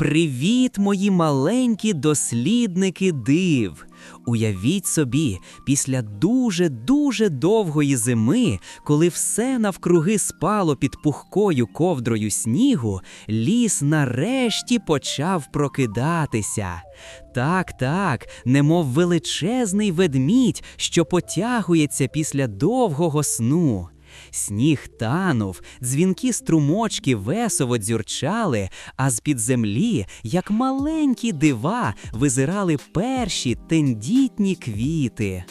Привіт, мої маленькі дослідники див! Уявіть собі, після дуже-дуже довгої зими, коли все навкруги спало під пухкою ковдрою снігу, ліс нарешті почав прокидатися. Так, так, немов величезний ведмідь, що потягується після довгого сну. Сніг танув, дзвінкі струмочки весово дзюрчали, а з-під землі, як маленькі дива, визирали перші тендітні квіти.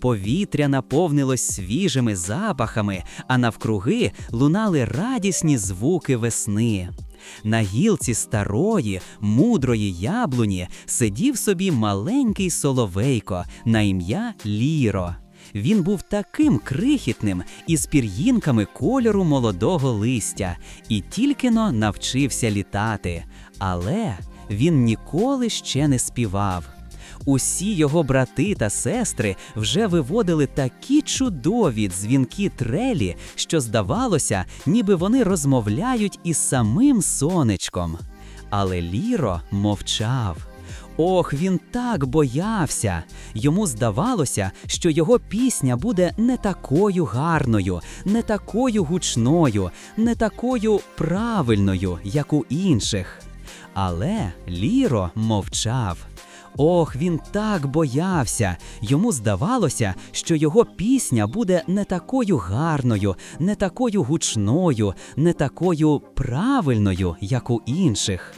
Повітря наповнилось свіжими запахами, а навкруги лунали радісні звуки весни. На гілці старої, мудрої яблуні сидів собі маленький соловейко на ім'я Ліро. Він був таким крихітним із пір'їнками кольору молодого листя і тільки-но навчився літати. Але він ніколи ще не співав. Усі його брати та сестри вже виводили такі чудові дзвінки трелі, що здавалося, ніби вони розмовляють із самим сонечком. Але Ліро мовчав. Ох, він так боявся. Йому здавалося, що його пісня буде не такою гарною, не такою гучною, не такою правильною, як у інших. Але Ліро мовчав. Ох, він так боявся. Йому здавалося, що його пісня буде не такою гарною, не такою гучною, не такою правильною, як у інших.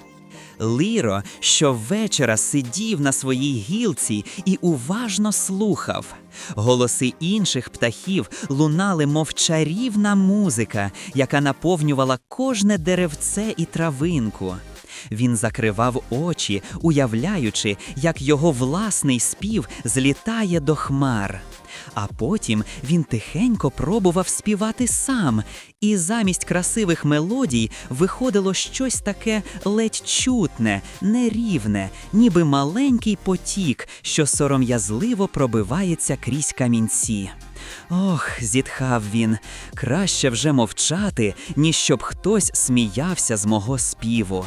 Ліро щовечора сидів на своїй гілці і уважно слухав. Голоси інших птахів лунали, мов чарівна музика, яка наповнювала кожне деревце і травинку. Він закривав очі, уявляючи, як його власний спів злітає до хмар. А потім він тихенько пробував співати сам, і замість красивих мелодій виходило щось таке ледь чутне, нерівне, ніби маленький потік, що сором'язливо пробивається крізь камінці. Ох, зітхав він, краще вже мовчати, ніж щоб хтось сміявся з мого співу.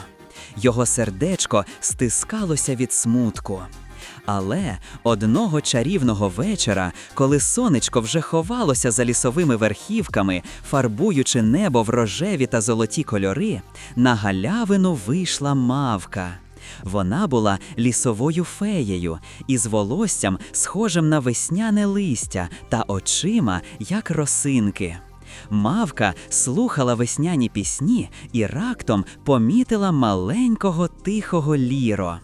Його сердечко стискалося від смутку. Але одного чарівного вечора, коли сонечко вже ховалося за лісовими верхівками, фарбуючи небо в рожеві та золоті кольори, на галявину вийшла мавка. Вона була лісовою феєю із волоссям, схожим на весняне листя та очима, як росинки. Мавка слухала весняні пісні і рактом помітила маленького тихого ліро.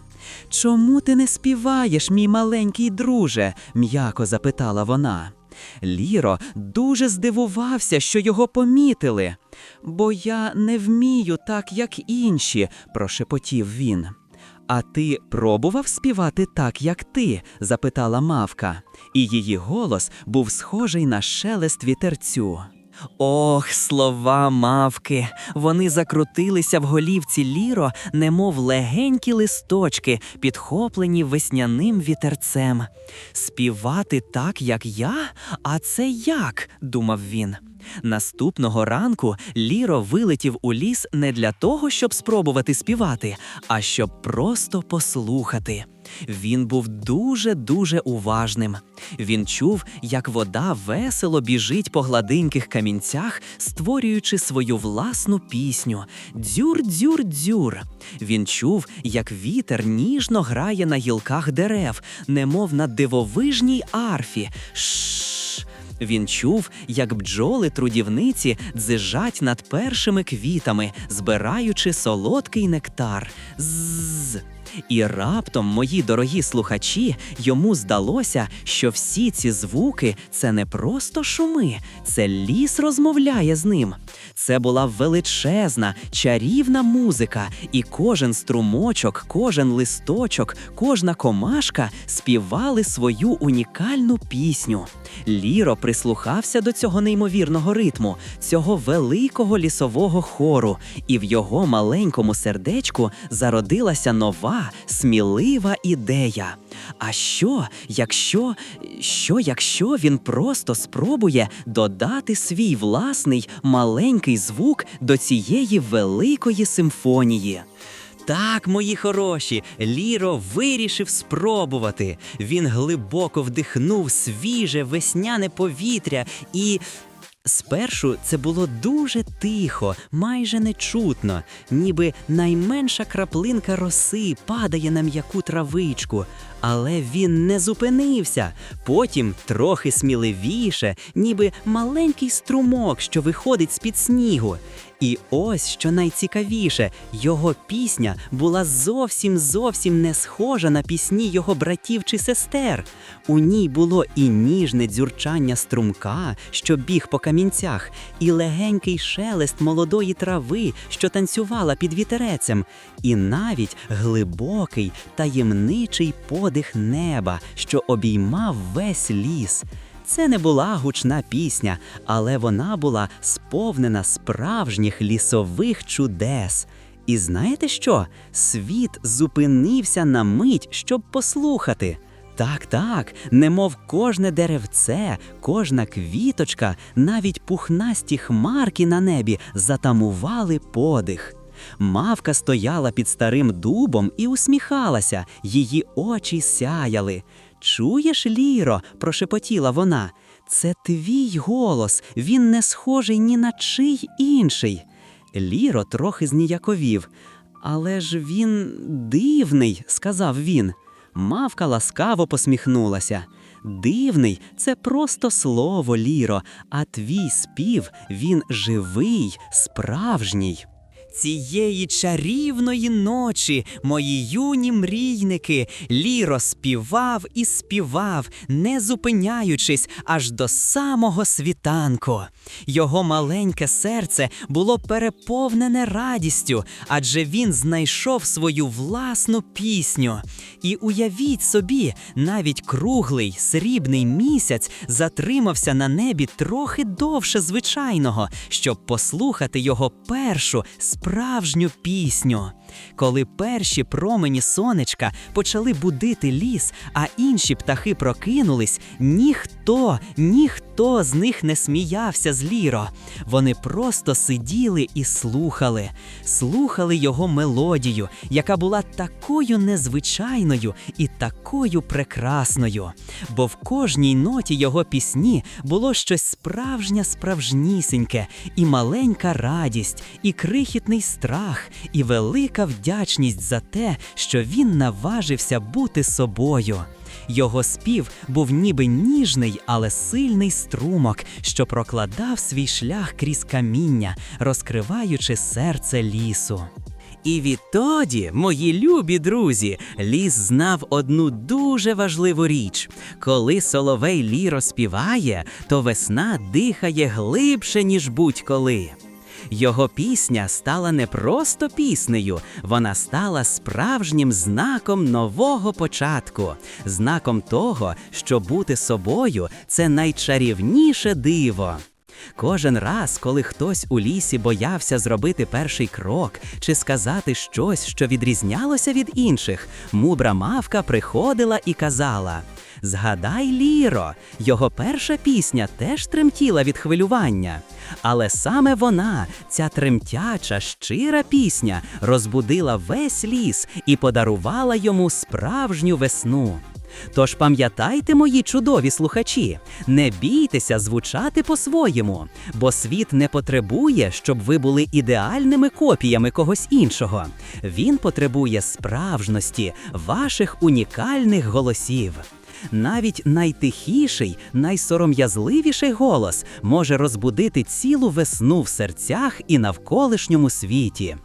Чому ти не співаєш, мій маленький друже? м'яко запитала вона. Ліро дуже здивувався, що його помітили. Бо я не вмію так, як інші, прошепотів він. А ти пробував співати так, як ти? запитала мавка, і її голос був схожий на шелест вітерцю. Ох, слова мавки. Вони закрутилися в голівці ліро, немов легенькі листочки, підхоплені весняним вітерцем. Співати так, як я? А це як? думав він. Наступного ранку Ліро вилетів у ліс не для того, щоб спробувати співати, а щоб просто послухати. Він був дуже-дуже уважним. Він чув, як вода весело біжить по гладеньких камінцях, створюючи свою власну пісню дзюр-дзюр-дзюр. Він чув, як вітер ніжно грає на гілках дерев, немов на дивовижній арфі. Шш. Він чув, як бджоли трудівниці дзижать над першими квітами, збираючи солодкий нектар. Ззз. І раптом, мої дорогі слухачі, йому здалося, що всі ці звуки це не просто шуми, це ліс розмовляє з ним. Це була величезна, чарівна музика, і кожен струмочок, кожен листочок, кожна комашка співали свою унікальну пісню. Ліро прислухався до цього неймовірного ритму, цього великого лісового хору, і в його маленькому сердечку зародилася нова, смілива ідея. А що, якщо, що, якщо він просто спробує додати свій власний маленький звук до цієї великої симфонії? Так, мої хороші, Ліро вирішив спробувати. Він глибоко вдихнув свіже весняне повітря і. Спершу це було дуже тихо, майже нечутно, ніби найменша краплинка роси падає на м'яку травичку. Але він не зупинився. Потім трохи сміливіше, ніби маленький струмок, що виходить з-під снігу. І ось що найцікавіше, його пісня була зовсім зовсім не схожа на пісні його братів чи сестер. У ній було і ніжне дзюрчання струмка, що біг по камінцях, і легенький шелест молодої трави, що танцювала під вітерецем, і навіть глибокий таємничий подих неба, що обіймав весь ліс. Це не була гучна пісня, але вона була сповнена справжніх лісових чудес. І знаєте що? Світ зупинився на мить, щоб послухати. Так, так, немов кожне деревце, кожна квіточка, навіть пухнасті хмарки на небі затамували подих. Мавка стояла під старим дубом і усміхалася, її очі сяяли. Чуєш, Ліро, прошепотіла вона. Це твій голос, він не схожий ні на чий інший. Ліро трохи зніяковів. Але ж він дивний, сказав він. Мавка ласкаво посміхнулася. Дивний це просто слово, Ліро, а твій спів він живий, справжній. Цієї чарівної ночі, мої юні мрійники, Ліро співав і співав, не зупиняючись аж до самого світанку. Його маленьке серце було переповнене радістю, адже він знайшов свою власну пісню. І уявіть собі, навіть круглий срібний місяць затримався на небі трохи довше звичайного, щоб послухати його першу справжню пісню. Коли перші промені сонечка почали будити ліс, а інші птахи прокинулись, ніхто, ніхто з них не сміявся з Ліро. Вони просто сиділи і слухали, слухали його мелодію, яка була такою незвичайною і такою прекрасною. Бо в кожній ноті його пісні було щось справжнє справжнісіньке, і маленька радість, і крихітний страх, і велика вдячність за те, що він наважився бути собою. Його спів був ніби ніжний, але сильний струмок, що прокладав свій шлях крізь каміння, розкриваючи серце лісу. І відтоді, мої любі друзі, ліс знав одну дуже важливу річ: коли соловей ліро співає, то весна дихає глибше, ніж будь-коли. Його пісня стала не просто піснею, вона стала справжнім знаком нового початку, знаком того, що бути собою це найчарівніше диво. Кожен раз, коли хтось у лісі боявся зробити перший крок чи сказати щось, що відрізнялося від інших, мудра мавка приходила і казала: Згадай, Ліро, його перша пісня теж тремтіла від хвилювання. Але саме вона, ця тремтяча, щира пісня, розбудила весь ліс і подарувала йому справжню весну. Тож пам'ятайте, мої чудові слухачі, не бійтеся звучати по-своєму, бо світ не потребує, щоб ви були ідеальними копіями когось іншого. Він потребує справжності, ваших унікальних голосів. Навіть найтихіший, найсором'язливіший голос може розбудити цілу весну в серцях і навколишньому світі.